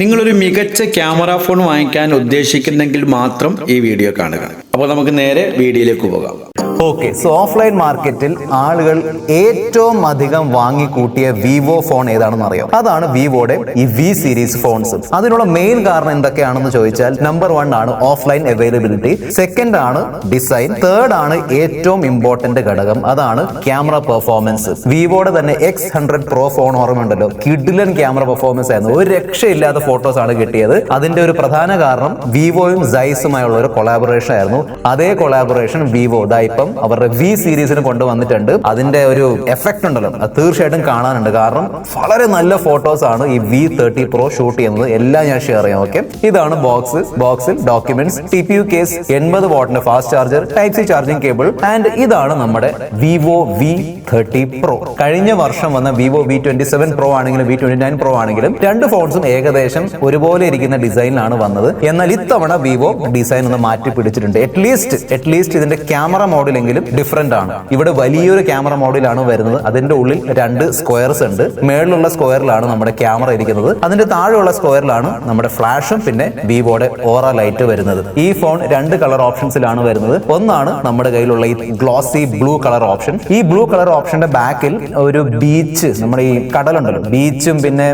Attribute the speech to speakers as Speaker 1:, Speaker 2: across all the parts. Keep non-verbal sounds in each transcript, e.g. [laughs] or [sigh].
Speaker 1: നിങ്ങളൊരു മികച്ച camera phone വാങ്ങിക്കാൻ ഉദ്ദേശിക്കുന്നെങ്കിൽ മാത്രം ഈ വീഡിയോ കാണുക. അപ്പോൾ നമുക്ക് നേരെ വീഡിയോയിലേക്ക് പോകാം.
Speaker 2: ഓക്കെ സോ ഓഫ്ലൈൻ മാർക്കറ്റിൽ ആളുകൾ ഏറ്റവും അധികം വാങ്ങിക്കൂട്ടിയ വിവോ ഫോൺ ഏതാണെന്ന് അറിയാം? അതാണ് വിവോയുടെ ഈ വി സീരീസ് ഫോൺസ് അതിനുള്ള മെയിൻ കാരണം എന്തൊക്കെയാണെന്ന് ചോദിച്ചാൽ നമ്പർ വൺ ആണ് ഓഫ്ലൈൻ അവൈലബിലിറ്റി സെക്കൻഡ് ആണ് ഡിസൈൻ തേർഡ് ആണ് ഏറ്റവും ഇമ്പോർട്ടന്റ് ഘടകം. അതാണ് ക്യാമറ പെർഫോമൻസ് വിവോയുടെ തന്നെ എക്സ് ഹൺഡ്രഡ് പ്രോ ഫോൺ ഓർമ്മയുണ്ടല്ലോ കിഡിലൻ ക്യാമറ പെർഫോമൻസ് ആയിരുന്നു. ഒരു രക്ഷയില്ലാത്ത ഫോട്ടോസ് ആണ് കിട്ടിയത്. അതിന്റെ ഒരു പ്രധാന കാരണം വിവോയും സൈസുമായുള്ള ഒരു കൊളാബറേഷൻ ആയിരുന്നു. അതേ കൊളാബറേഷൻ വിവോ ഇപ്പം അവരുടെ വി സീരീസിന് കൊണ്ടുവന്നിട്ടുണ്ട്. അതിന്റെ ഒരു എഫക്ട് ഉണ്ടല്ലോ. അത് തീർച്ചയായിട്ടും കാണാനുണ്ട്. കാരണം വളരെ നല്ല ഫോട്ടോസ് ആണ് ഈ വി തേർട്ടി പ്രോ ഷൂട്ട് ചെയ്യുന്നത്. എല്ലാം ഞാൻ ഷെയർ ചെയ്യാം. ഓക്കെ ഇതാണ് ബോക്സ് ബോക്സിൽ documents T P U case എൺപത് വാട്ടിന്റെ fast charger type C charging cable and ഇതാണ് നമ്മുടെ വിവോ വി തേർട്ടി പ്രോ കഴിഞ്ഞ വർഷം വന്ന Vivo V twenty seven pro ആണെങ്കിലും വി ട്വന്റി നയൻ പ്രോ ആണെങ്കിലും രണ്ട് ഫോൺസും ഏകദേശം ഒരുപോലെ ഇരിക്കുന്ന ഡിസൈനിലാണ് വന്നത്. എന്നാൽ ഇത്തവണ വിവോ ഡിസൈൻ ഒന്ന് മാറ്റി പിടിച്ചിട്ടുണ്ട് അറ്റ്ലീസ്റ്റ് അറ്റ്ലീസ്റ്റ് ഇതിന്റെ ക്യാമറ മോഡലെങ്കിലും ഡിഫറെന്റ് ആണ്. ഇവിടെ വലിയൊരു ക്യാമറ മോഡലാണ് വരുന്നത്. അതിന്റെ ഉള്ളിൽ രണ്ട് സ്ക്വയർസ് ഉണ്ട്. മേളിലുള്ള സ്ക്വയറിലാണ് നമ്മുടെ ക്യാമറ ഇരിക്കുന്നത്. അതിന്റെ താഴെയുള്ള സ്ക്വയറിലാണ് നമ്മുടെ ഫ്ലാഷും പിന്നെ വിവോയുടെ ഓറ ലൈറ്റ് വരുന്നത്. ഈ ഫോൺ രണ്ട് കളർ ഓപ്ഷൻസിലാണ് വരുന്നത്. ഒന്നാണ് നമ്മുടെ കയ്യിലുള്ള ഈ ഗ്ലോസി ബ്ലൂ കളർ ഓപ്ഷൻ ഈ ബ്ലൂ കളർ ഓപ്ഷന്റെ ബാക്കിൽ ഒരു ബീച്ച് നമ്മുടെ ഈ കടലുണ്ടല്ലോ. ബീച്ചും പിന്നെ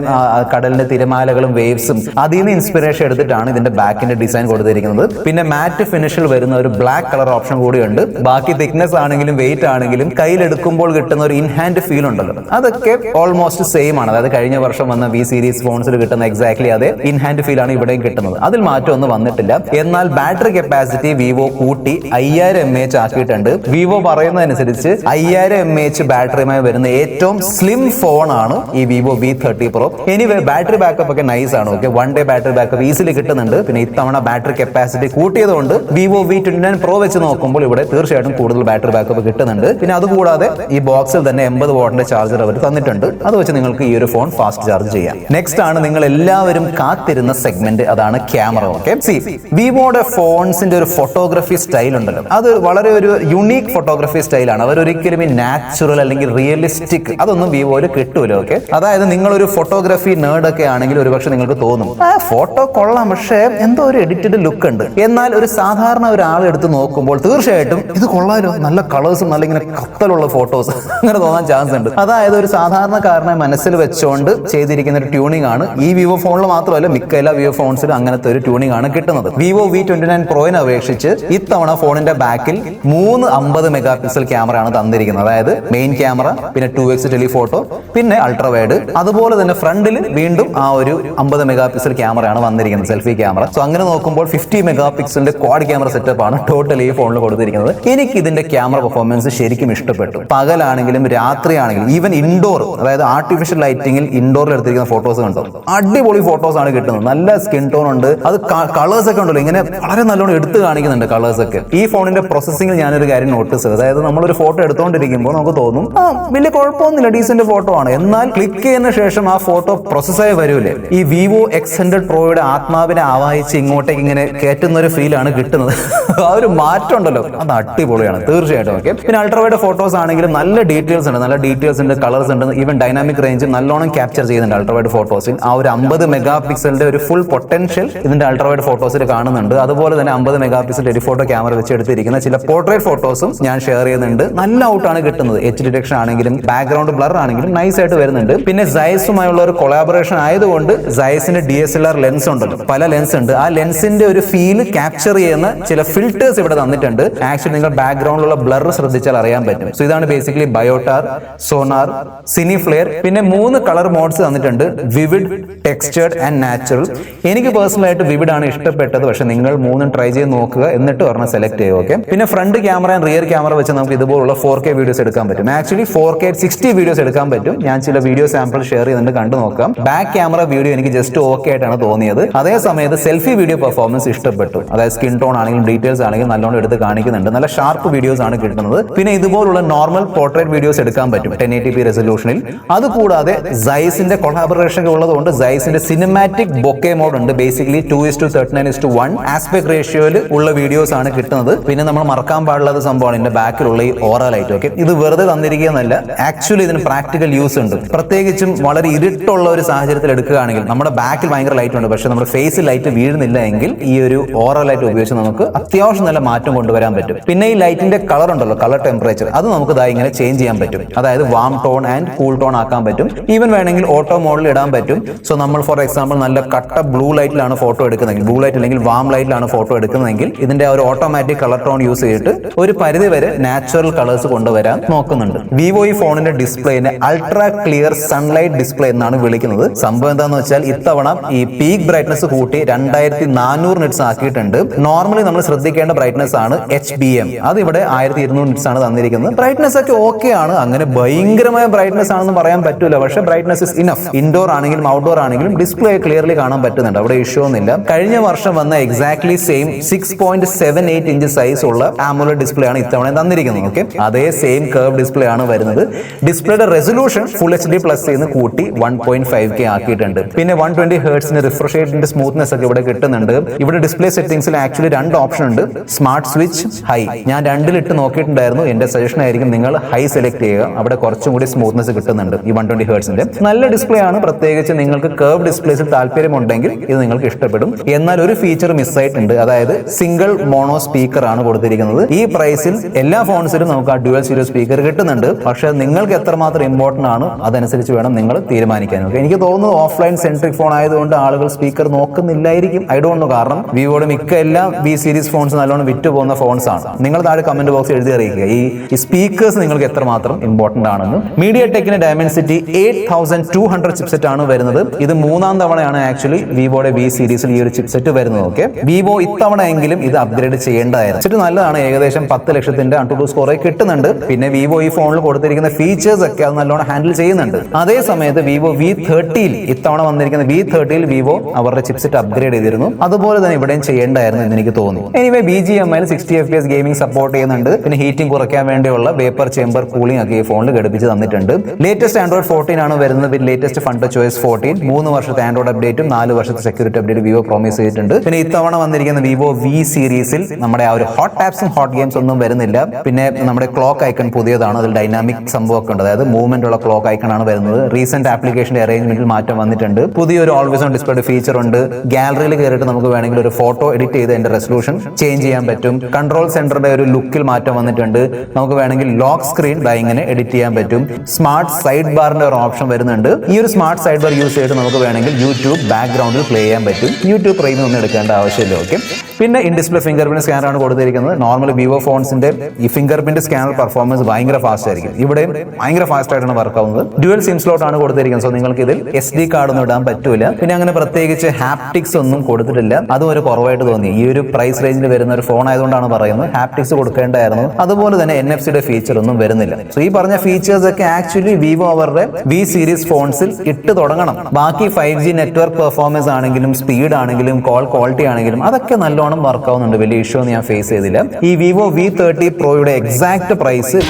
Speaker 2: കടലിന്റെ തിരമാലകളും വേവ്സും അതിൽ നിന്ന് ഇൻസ്പിറേഷൻ എടുത്തിട്ടാണ് ഇതിന്റെ ബാക്കിന്റെ ഡിസൈൻ കൊടുത്തിരിക്കുന്നത്. പിന്നെ മാറ്റ് ഫിനിഷിൽ വരുന്ന ഒരു ബ്ലാക്ക് കളർ ഓപ്ഷൻ കൂടിയുണ്ട്. ബാക്കി തിക്നെസ് ആണെങ്കിലും വെയിറ്റ് ആണെങ്കിലും കയ്യിലെടുക്കുമ്പോൾ കിട്ടുന്ന ഒരു ഇൻഹാൻഡ് ഫീൽ ഉണ്ടല്ലോ. അതൊക്കെ ഓൾമോസ്റ്റ് സെയിം ആണ്. അതായത് കഴിഞ്ഞ വർഷം വന്ന വി സീരീസ് ഫോൺസിൽ കിട്ടുന്ന എക്സാക്ട്ലി അതേ ഇൻഹാൻഡ് ഫീൽ ആണ് ഇവിടെയും കിട്ടുന്നത്. അതിൽ മാറ്റമൊന്നും വന്നിട്ടില്ല. എന്നാൽ ബാറ്ററി കപ്പാസിറ്റി വിവോ കൂട്ടി അയ്യായിരം എം എച്ച് ആക്കിയിട്ടുണ്ട്. വിവോ പറയുന്നതനുസരിച്ച് അയ്യായിരം എം എച്ച് ബാറ്ററിയുമായി വരുന്ന ഏറ്റവും സ്ലിം ഫോൺ ആണ് ഈ Vivo V thirty pro anyway battery backup ഒക്കെ നൈസ് ആണ്. Okay one day battery backup easily കിട്ടുന്നുണ്ട്. പിന്നെ ഇത്തവണ battery capacity കൂട്ടിയതുകൊണ്ട് Vivo V twenty nine pro വെച്ച് നോക്കുമ്പോൾ ഇവിടെ തീർച്ചയായിട്ടും കൂടുതൽ ബാറ്ററി ബാക്കപ്പ് കിട്ടുന്നുണ്ട്. പിന്നെ അതുകൂടാതെ ഈ ബോക്സിൽ തന്നെ എൺപത് വോട്ടിന്റെ ചാർജർ അവർ തന്നിട്ടുണ്ട്. അത് വെച്ച് നിങ്ങൾക്ക് ഈ ഒരു ഫോൺ ഫാസ്റ്റ് ചാർജ് ചെയ്യാം. നെക്സ്റ്റ് ആണ് നിങ്ങൾ എല്ലാവരും കാത്തിരുന്ന സെഗ്മെന്റ് അതാണ് ക്യാമറ ഓക്കെ സി വിവോയുടെ ഫോൺസിന്റെ ഒരു ഫോട്ടോഗ്രഫി സ്റ്റൈൽ ഉണ്ടല്ലോ. അത് വളരെ ഒരു യുണീക് ഫോട്ടോഗ്രഫി സ്റ്റൈലാണ് അവർ ഒരിക്കലും ഈ നാച്ചുറൽ അല്ലെങ്കിൽ റിയലിസ്റ്റിക് അതൊന്നും വിവോയിൽ കിട്ടൂല ഓക്കെ അതായത് നിങ്ങൾ ഒരു ഫോട്ടോഗ്രഫി നേർഡ് ഒക്കെ ആണെങ്കിൽ ഒരുപക്ഷെ നിങ്ങൾക്ക് തോന്നും ആ ഫോട്ടോ കൊള്ളാം പക്ഷേ എന്തോ ഒരു എഡിറ്റഡ് ലുക്ക് ഉണ്ട്. എന്നാൽ ഒരു സാധാരണ ഒരാൾ എടുത്ത് നോക്കുമ്പോൾ തീർച്ചയായിട്ടും ഇത് കൊള്ളാലോ നല്ല കളേഴ്സും നല്ല ഇങ്ങനെ കത്തലുള്ള ഫോട്ടോസ് അങ്ങനെ തോന്നാൻ ചാൻസ് ഉണ്ട്. അതായത് ഒരു സാധാരണക്കാരനെ മനസ്സിൽ വെച്ചുകൊണ്ട് ചെയ്തിരിക്കുന്ന ഒരു ട്യൂണിംഗ് ആണ്. ഈ വിവോ ഫോണിൽ മാത്രമല്ല മിക്ക എല്ലാ വിവോ ഫോൺസിലും അങ്ങനത്തെ ഒരു ട്യൂണിംഗ് ആണ് കിട്ടുന്നത്. വിവോ വി ട്വന്റി നയൻ പ്രോയിനെ അപേക്ഷിച്ച് ഇത്തവണ ഫോണിന്റെ ബാക്കിൽ മൂന്ന് അമ്പത് മെഗാ പിക്സൽ ക്യാമറയാണ് തന്നിരിക്കുന്നത്. അതായത് മെയിൻ ക്യാമറ പിന്നെ ടു എക്സ് ടെലിഫോട്ടോ പിന്നെ അൾട്രാ വൈഡ് അതുപോലെ തന്നെ ഫ്രണ്ടിൽ വീണ്ടും ആ ഒരു അമ്പത് മെഗാ പിക്സൽ ക്യാമറയാണ് വന്നിരിക്കുന്നത് സെൽഫി ക്യാമറ സോ അങ്ങനെ നോക്കുമ്പോൾ ഫിഫ്റ്റി മെഗാ പിക്സലിന്റെ ക്വാഡ് ക്യാമറ സെറ്റപ്പ് ആണ് ടോട്ടൽ ഈ ഫോണിൽ കൊടുത്തിരിക്കുന്നത്. എനിക്ക് ഇതിന്റെ ക്യാമറ പെർഫോമൻസ് ശരിക്കും ഇഷ്ടപ്പെട്ടു. പകലാണെങ്കിലും രാത്രിയാണെങ്കിലും ഈവൻ ഇൻഡോർ അതായത് ആർട്ടിഫിഷ്യൽ ലൈറ്റിംഗിൽ ഇൻഡോറിൽ എടുത്തിരിക്കുന്ന ഫോട്ടോസ് കണ്ടോ? അടിപൊളി ഫോട്ടോസ് ആണ് കിട്ടുന്നത്. നല്ല സ്കിൻ ടോൺ ഉണ്ട്. അത് കളേഴ്സ് ഒക്കെ ഉണ്ടല്ലോ. ഇങ്ങനെ വളരെ നല്ലോണം എടുത്ത് കാണിക്കുന്നുണ്ട് കളേഴ്സ് ഒക്കെ. ഈ ഫോണിന്റെ പ്രോസസ്സിംഗിൽ ഞാനൊരു കാര്യം നോട്ടീസ് ചെയ്തു. അതായത് നമ്മളൊരു ഫോട്ടോ എടുത്തുകൊണ്ടിരിക്കുമ്പോൾ നമുക്ക് തോന്നും ആ വലിയ കുഴപ്പമൊന്നുമില്ല. ഡീസന്റ് ഫോട്ടോ ആണ്. എന്നാൽ ക്ലിക്ക് ചെയ്യുന്ന ശേഷം ആ ഫോട്ടോ പ്രോസസ്സായി വരൂലേ. ഈ വിവോ എക്സ് ഹൺഡ്രഡ് പ്രോയുടെ ആത്മാവിനെ ആവാഹിച്ച് ഇങ്ങോട്ടേക്ക് ഇങ്ങനെ കയറ്റുന്ന ഒരു ഫീലാണ് കിട്ടുന്നത്. [laughs] ആ ഒരു മാറ്റം ഉണ്ടല്ലോ. അത് അടിപൊളിയാണ്. തീർച്ചയായിട്ടും ഓക്കെ. പിന്നെ അൾട്രാവൈഡ് ഫോട്ടോസ് ആണെങ്കിലും നല്ല ഡീറ്റെയിൽസ് ഉണ്ട് നല്ല ഡീറ്റെയിൽസ് ഉണ്ട് കളേഴ്സ് ഉണ്ട് ഈവൻ ഡൈനാമിക് റേഞ്ച് നല്ലോണം ക്യാപ്ചർ ചെയ്യുന്നുണ്ട് അൾട്രാവൈഡ് ഫോട്ടോസിൽ ആ ഒരു അമ്പത് മെഗാ പിക്സലിന്റെ ഒരു ഫുൾ പൊട്ടൻഷ്യൽ ഇതിന്റെ അൾട്രാവൈഡ് ഫോട്ടോസിൽ കാണുന്നുണ്ട്. അതുപോലെ തന്നെ അമ്പത് മെഗാ പിക്സൽ ടെലിഫോട്ടോ ക്യാമറ വെച്ച് എടുത്തിരിക്കുന്ന ചില പോർട്രേറ്റ് ഫോട്ടോസും ഞാൻ ഷെയർ ചെയ്യുന്നുണ്ട്. നല്ല ഔട്ട് ആണ് കിട്ടുന്നത്. എച്ച് ഡിറ്റക്ഷൻ ആണെങ്കിലും ബാക്ക്ഗ്രൗണ്ട് ബ്ലർ ആണെങ്കിലും നൈസ് ആയിട്ട് വരുന്നുണ്ട്. പിന്നെ സൈസുമായുള്ള ഒരു കൊളാബറേഷൻ ആയതുകൊണ്ട് സൈസിന് D S L R lens ഉണ്ടല്ലോ. പല ലെൻസ് ഉണ്ട്. ആ ലെൻസിന്റെ ഒരു ഫീൽ ക്യാപ്ചർ ചെയ്യുന്ന ചില ഫിൽറ്റേഴ്സ് ഇവിടെ തന്നിട്ടുണ്ട്. ആക്ച്വലി നിങ്ങൾ ബാക്ക്ഗ്രൗണ്ടിലുള്ള ബ്ലർ ശ്രദ്ധിച്ചാൽ അറിയാൻ പറ്റും. സോ ഇതാണ് basically Biotar Sonar cine flare പിന്നെ മൂന്ന് കളർ മോഡ്സ് തന്നിട്ടുണ്ട്. വിവിഡ് ടെക്സ്റ്റേർഡ് ആൻഡ് നാച്ചുറൽ എനിക്ക് പേഴ്സണൽ ആയിട്ട് വിവിഡ് ആണ് ഇഷ്ടപ്പെട്ടത്. പക്ഷെ നിങ്ങൾ മൂന്നും ട്രൈ ചെയ്ത് നോക്കുക എന്നിട്ട് ഒരെണ്ണം സെലക്ട് ചെയ്യുക ഓക്കെ പിന്നെ front camera and rear camera വെച്ച് നമുക്ക് ഇതുപോലുള്ള ഫോർ കെ വീഡിയോസ് എടുക്കാൻ പറ്റും. Actually four K sixty videos എടുക്കാൻ പറ്റും. ഞാൻ ചില വീഡിയോ സാമ്പിൾ ഷെയർ ചെയ്തിട്ട് കണ്ടു നോക്കാം. ബാക്ക് ക്യാമറ വീഡിയോ എനിക്ക് ജസ്റ്റ് ഓക്കെ ആയിട്ടാണ് തോന്നിയത്. അതേ സമയത്ത് സെൽഫി വീഡിയോ പെർഫോമൻസ് ഇഷ്ടപ്പെട്ടു. അതായത് സ്കിൻ ടോൺ ആണെങ്കിലും ഡീറ്റെയിൽസ് ആണെങ്കിലും നല്ലോണം എടുത്ത് കാണിക്കുന്നുണ്ട്. നല്ല ഷാർപ്പ് വീഡിയോസ് ആണ് കിട്ടുന്നത്. പിന്നെ ഇതുപോലുള്ള നോർമൽ പോർട്രേറ്റ് വീഡിയോസ് എടുക്കാൻ പറ്റും. ടെൻ എയ്റ്റി പി റെസൊല്യൂഷനിൽ അതുകൂടാതെ സൈസിന്റെ കൊളാബറേഷൻ ഉള്ളതുകൊണ്ട് സൈസിന്റെ സിനിമാറ്റിക് ബൊക്കെ മോഡ് ഉണ്ട്. Basically two is to thirty nine is to one aspect റേഷ്യോയിൽ ഉള്ള വീഡിയോസ് ആണ് കിട്ടുന്നത്. പിന്നെ നമ്മൾ മറക്കാൻ പാടുള്ളത് സംഭവമാണ് ഇതിന്റെ ബാക്കിലുള്ള ഈ ഓറൽ ലൈറ്റ് ഓക്കെ ഇത് വെറുതെ തന്നിരിക്കുന്നതല്ല. ആക്ച്വലി ഇതിന് പ്രാക്ടിക്കൽ യൂസ് ഉണ്ട്. പ്രത്യേകിച്ചും വളരെ ഇരുട്ടുള്ള ഒരു സാഹചര്യത്തിൽ എടുക്കുകയാണെങ്കിൽ നമ്മുടെ ബാക്കിൽ ഭയങ്കര ലൈറ്റ് ഉണ്ട്. പക്ഷെ നമ്മുടെ ഫേസിൽ ലൈറ്റ് വീഴുന്നില്ല എങ്കിൽ ഈ ഒരു ഓറൽ ലൈറ്റ് ഉപയോഗിച്ച് നമുക്ക് അത്യാവശ്യം നല്ല മാറ്റം കൊണ്ടുവരാൻ പറ്റും. പിന്നെ ഈ ലൈറ്റിന്റെ കളർ ഉണ്ടല്ലോ കളർ ടെമ്പറേച്ചർ അത് നമുക്ക് ദാ ഇങ്ങനെ ചേഞ്ച് ചെയ്യാൻ പറ്റും. അതായത് warm tone and cool tone ആക്കാൻ പറ്റും. ഈവൻ വേണമെങ്കിൽ ഓട്ടോ മോഡിൽ ഇടാൻ പറ്റും. സോ നമ്മൾ ഫോർ എക്സാമ്പിൾ നല്ല കട്ട ബ്ലൂ ലൈറ്റിലാണ് ഫോട്ടോ എടുക്കുന്നതെങ്കിൽ ബ്ലൂ ലൈറ്റ് അല്ലെങ്കിൽ വാം ലൈറ്റിലാണ് ഫോട്ടോ എടുക്കുന്നതെങ്കിൽ ഇതിന്റെ ഒരു ഓട്ടോമാറ്റിക് കളർ ടോൺ യൂസ് ചെയ്തിട്ട് ഒരു പരിധി വരെ നാച്ചുറൽ കളേഴ്സ് കൊണ്ടുവരാൻ നോക്കുന്നുണ്ട്. വിവോ ഈ ഫോണിന്റെ ഡിസ്പ്ലേനെ അൾട്രാ ക്ലിയർ സൺലൈറ്റ് ഡിസ്പ്ലേ എന്നാണ് വിളിക്കുന്നത്. സംഭവം എന്താന്ന് വെച്ചാൽ ഇത്തവണ ഈ പീക്ക് ബ്രൈറ്റ്നസ് കൂട്ടി രണ്ടായിരത്തി നാനൂറ് നിറ്റ്സ് ആക്കിയിട്ടുണ്ട്. നോർമലി നമ്മൾ ശ്രദ്ധിക്കേണ്ട ബ്രൈറ്റ്നസ് ആണ് എച്ച് ബി എം അത് ഇവിടെ ആയിരത്തി ഇരുന്നൂറ് നിറ്റ്സ് ആണ് തന്നിരിക്കുന്നത്. ബ്രൈറ്റ്നസ് ഒക്കെ ഓക്കെ ആണ്. അങ്ങനെ ഭയങ്കരമായ ബ്രൈറ്റ്നസ് ആണെന്ന് പറയാൻ പറ്റൂല. പക്ഷേ ബ്രൈറ്റ്നസ് ഇസ് ഇനഫ് ഇൻഡോർ ആണെങ്കിലും ഔട്ട്ഡോർ ആണെങ്കിലും ഡിസ്പ്ലേ ക്ലിയർലി കാണാൻ പറ്റുന്നുണ്ട്. അവിടെ ഇഷ്യൂ ഒന്നുമില്ല. കഴിഞ്ഞ വർഷം വന്ന exactly same six point seven eight inch size ഉള്ള ആമുലർ ഡിസ്പ്ലേ ആണ് ഇത്തവണ തന്നിരിക്കുന്നത്. ഓക്കെ അതേ സെയിം കർവ് ഡിസ്പ്ലേ ആണ് വരുന്നത്. ഡിസ്പ്ലേയുടെ resolution full H D plus ചെയ്യുന്ന കൂട്ടി വൺ പോയിന്റ് ഫൈവ് കെ ആക്കിയിട്ടുണ്ട്. പിന്നെ വൺ ട്വന്റി ഹേർട്സിന് റിഫ്രഷ് റേറ്റിന്റെ സ്മൂത്ത്നെസ് ഒക്കെ ഇവിടെ കിട്ടുന്നുണ്ട്. ഇവിടെ ഡിസ്പ്ലേ സെറ്റിംഗ്സിൽ ആക്ച്വലി രണ്ട് ഓപ്ഷൻ ഉണ്ട്. സ്മാർട്ട് സ്വിച്ച് ഹൈ ഞാൻ രണ്ടിലിട്ട് നോക്കിയിട്ടുണ്ടായിരുന്നു. എന്റെ സജഷൻ ആയിരിക്കും നിങ്ങൾ ഹൈ സെലക്ട് ചെയ്യുക. അവിടെ കുറച്ചും കൂടി സ്മൂത്ത്നെസ് കിട്ടുന്നുണ്ട് ഈ വൺ ട്വന്റി ഹേർട്സിന്റെ നല്ല ഡിസ്പ്ലേ ആണ്. പ്രത്യേകിച്ച് നിങ്ങൾക്ക് കർവ് ഡിസ്പ്ലേസിൽ താല്പര്യമുണ്ടെങ്കിൽ ഇത് നിങ്ങൾക്ക് ഇഷ്ടപ്പെടും. എന്നാൽ ഒരു ഫീച്ചർ മിസ്സായിട്ടുണ്ട് അതായത് സിംഗിൾ മോണോ സ്പീക്കർ ആണ് കൊടുത്തിരിക്കുന്നത്. ഈ പ്രൈസിൽ എല്ലാ ഫോൺസിലും നമുക്ക് ആ ഡ്യുവൽ സീരിയോ സ്പീക്കർ കിട്ടുന്നുണ്ട്. പക്ഷേ നിങ്ങൾക്ക് എത്രമാത്രം ഇമ്പോർട്ടന്റ് ആണ് അതനുസരിച്ച് വേണം നിങ്ങൾ തീരുമാനിക്കാൻ എനിക്ക് തോന്നുന്നു ഓഫ്ലൈൻ സെൻട്രിക് ഫോൺ ആയതുകൊണ്ട് ആളുകൾ സ്പീക്കർ നോക്കുന്നില്ലായിരിക്കും. ഐ ഡോണ്ട് നോ കാരണം വിവോയുടെ മിക്ക എല്ലാ ബി സീരീസ് ഫോൺസ് നല്ലോണം വിറ്റ് പോകുന്ന ഫോൺസ് ആണ് നിങ്ങൾ താഴെ കമന്റ് ബോക്സ് എഴുതി അറിയിക്കുക. ഈ സ്പീക്കേഴ്സ് നിങ്ങൾക്ക് എത്രമാത്രം ഇമ്പോർട്ടന്റ് ആണെന്ന് media ടെക്കിന് Dimensity eight thousand two hundred chipset ആണ് വരുന്നത്. ഇത് മൂന്നാം തവണയാണ് ആക്ച്വലി വിവോയുടെ വി സീരീസിൽ ഈ ഒരു ചിപ്സെറ്റ് വരുന്നത് ഓക്കെ വിവോ ഇത്തവണ എങ്കിലും ഇത് അപ്ഗ്രേഡ് ചെയ്യേണ്ടതായിരുന്നു. ചിറ്റ് നല്ലതാണ് ഏകദേശം പത്ത് ലക്ഷത്തിന്റെ അണ്ടു സ്കോറെ കിട്ടുന്നുണ്ട്. പിന്നെ വിവോ ഈ ഫോണിൽ കൊടുത്തിരിക്കുന്ന ഫീച്ചേഴ്സ് ഒക്കെ അത് നല്ലോണം ഹാൻഡിൽ ചെയ്യുന്നുണ്ട്. അതേ സമയത്ത് വിവോ വി തേർട്ടിയിൽ ഇത്തവണ വന്നിരിക്കുന്ന വി തേർട്ടിയിൽ വിവോ അവരുടെ ചിപ്സെറ്റ് അപ്ഗ്രേഡ് ചെയ്തിരുന്നു. അതുപോലെ തന്നെ ഇവിടെയും ചെയ്യേണ്ടായിരുന്നു എന്ന് എനിക്ക് തോന്നി. Anyway B G M I sixty F P S gaming support ചെയ്യുന്നുണ്ട്. പിന്നെ ഹീറ്റിംഗ് കുറയ്ക്കാൻ വേണ്ടിയുള്ള വേപ്പർ ചേമ്പർ കൂളിംഗ് ഒക്കെ ഈ ഫോണിൽ ഘടിപ്പിച്ച് തന്നിട്ടുണ്ട്. ലേറ്റസ്റ്റ് ആൻഡ്രോയിഡ് ഫോർട്ടീൻ ആണ് വരുന്നത്. പിന്നെ ലേറ്റസ്റ്റ് ഫണ്ട് ചോയ്സ് ഫോർട്ടീൻ മൂന്ന് വർഷത്തെ ആൻഡ്രോയിഡ് അപ്ഡേറ്റും നാല് വർഷത്തെ സെക്യൂരിറ്റി അപ്ഡേറ്റ് വിവോ പ്രോമിസ് ചെയ്തിട്ടുണ്ട്. പിന്നെ ഇത്തവണ വന്നിരിക്കുന്ന വിവോ വി സീരീസിൽ നമ്മുടെ ആ ഒരു ഹോട്ട് ആപ്സും ഹോട്ട് ഗെയിംസ് ഒന്നും വരുന്നില്ല. പിന്നെ നമ്മുടെ ക്ലോക്ക് ഐക്കൺ പുതിയതാണ്. അതിൽ ഡൈനാമിക് സംഭവമൊക്കെ ഉണ്ട്. അതായത് മൂവ്മെന്റ് ഉള്ള ക്ലോക്ക് ഐക്കൺ ആണ് വരുന്നത്. റീസെന്റ് ആപ്ലിക്കേഷന്റെ അറേഞ്ച്മെന്റിൽ മാറ്റം വന്നിട്ടുണ്ട്. പുതിയൊരു ഓൾവേസ് ഓൺ ഡിസ്പ്ലേ ഫീച്ചർ ഉണ്ട്. ഗാലറിയിൽ കയറിയിട്ട് നമുക്ക് വേണമെങ്കിൽ ഒരു ഫോട്ടോ എഡിറ്റ് ചെയ്ത് അതിന്റെ റെസൊല്യൂഷൻ ചേഞ്ച് ചെയ്യാൻ പറ്റും. കൺട്രോൾ സെന്ററിന്റെ ഒരു ലുക്കിൽ മാറ്റം വന്നിട്ടുണ്ട്. നമുക്ക് വേണമെങ്കിൽ ലോക്ക് സ്ക്രീൻ ഇങ്ങനെ എഡിറ്റ് ചെയ്യാൻ പറ്റും. സ്മാർട്ട് സൈഡ് ബാറിന്റെ ഒരു ഓപ്ഷൻ വരുന്നുണ്ട്. ഈ ഒരു സ്മാർട്ട് സൈഡ് ബാർ യൂസ് ചെയ്തിട്ട് നമുക്ക് വേണമെങ്കിൽ യൂട്യൂബ് ബാക്ക്ഗ്രൗണ്ടിൽ പ്ലേ ചെയ്യാൻ പറ്റും. യൂട്യൂബ് പ്രീമിയം ഒന്നും എടുക്കേണ്ട ആവശ്യമില്ല ഓക്കെ? പിന്നെ in display finger print scanner ആണ് കൊടുത്തിരിക്കുന്നത്. നോർമൽ വിവോ ഫോൺസിന്റെ ഈ ഫിംഗർ പ്രിന്റ് സ്കാനർ പെർഫോമൻസ് ഭയങ്കര ഫാസ്റ്റ് ആയിരിക്കും. ഇവിടെ ഭയങ്കര ഫാസ്റ്റ് ആയിട്ടാണ് വർക്ക് ആവുന്നത്. ഡ്യുവൽ സിം സ്ലോട്ട് ആണ് കൊടുത്തിരിക്കുന്നത്. സോ നിങ്ങൾക്ക് ഇതിൽ എസ് ഡി കാർഡ് ഒന്നും ഇടാൻ പറ്റൂല. പിന്നെ അങ്ങനെ പ്രത്യേകിച്ച് ഹാപ്റ്റിക്സ് ഒന്നും കൊടുത്തിട്ടില്ല. അതും ഒരു കുറവായിട്ട് തോന്നി. ഈ ഒരു പ്രൈസ് റേഞ്ചിൽ വരുന്ന ഒരു ഫോൺ ആയതുകൊണ്ടാണ് പറയുന്നത്. ഹാപ്റ്റിക്സ് കൊടുക്കേണ്ടായിരുന്നു. അതുപോലെ തന്നെ എൻ എഫ് സിയുടെ ഫീച്ചർ ഒന്നും വരുന്നില്ല. സോ ഈ പറഞ്ഞ ഫീച്ചേഴ്സ് ഒക്കെ ആക്ച്വലി വിവോ അവരുടെ വി സീരീസ് ഫോൺസിൽ ഇട്ട് തുടങ്ങണം. ബാക്കി ഫൈവ് ജി നെറ്റ്വർക്ക് പെർഫോമൻസ് ആണെങ്കിലും സ്പീഡ് ആണെങ്കിലും കോൾ ക്വാളിറ്റി ആണെങ്കിലും അതൊക്കെ നല്ലോണം വർക്ക് ആവുന്നുണ്ട്. വലിയ ഇഷ്യൂ ഒന്നും ഞാൻ ഫേസ് ചെയ്തില്ല. ഈ വിവോ വി തേർട്ടി പ്രോയുടെ എക്സാക്ട് പ്രൈസ്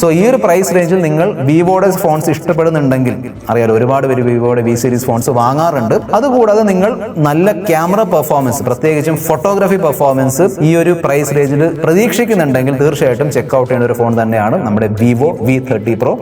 Speaker 2: സോ ഈ ഒരു പ്രൈസ് റേഞ്ചിൽ നിങ്ങൾ വിവോയുടെ ഫോൺസ് ഇഷ്ടപ്പെടുന്നുണ്ടെങ്കിൽ അറിയാലോ ഒരുപാട് പേര് വിവോയുടെ വി സീരീസ് ഫോൺസ് വാങ്ങാറുണ്ട്. അതുകൂടാതെ നിങ്ങൾ നല്ല ക്യാമറ പെർഫോമൻസ് പ്രത്യേകിച്ചും ഫോട്ടോഗ്രാഫി പെർഫോമൻസ് ഈ ഒരു പ്രൈസ് റേഞ്ചിൽ പ്രതീക്ഷിക്കുന്നുണ്ടെങ്കിൽ തീർച്ചയായിട്ടും ചെക്ക് ഔട്ട് ചെയ്യേണ്ട ഒരു ഫോൺ തന്നെയാണ് നമ്മുടെ വിവോ വി തേർട്ടി പ്രോ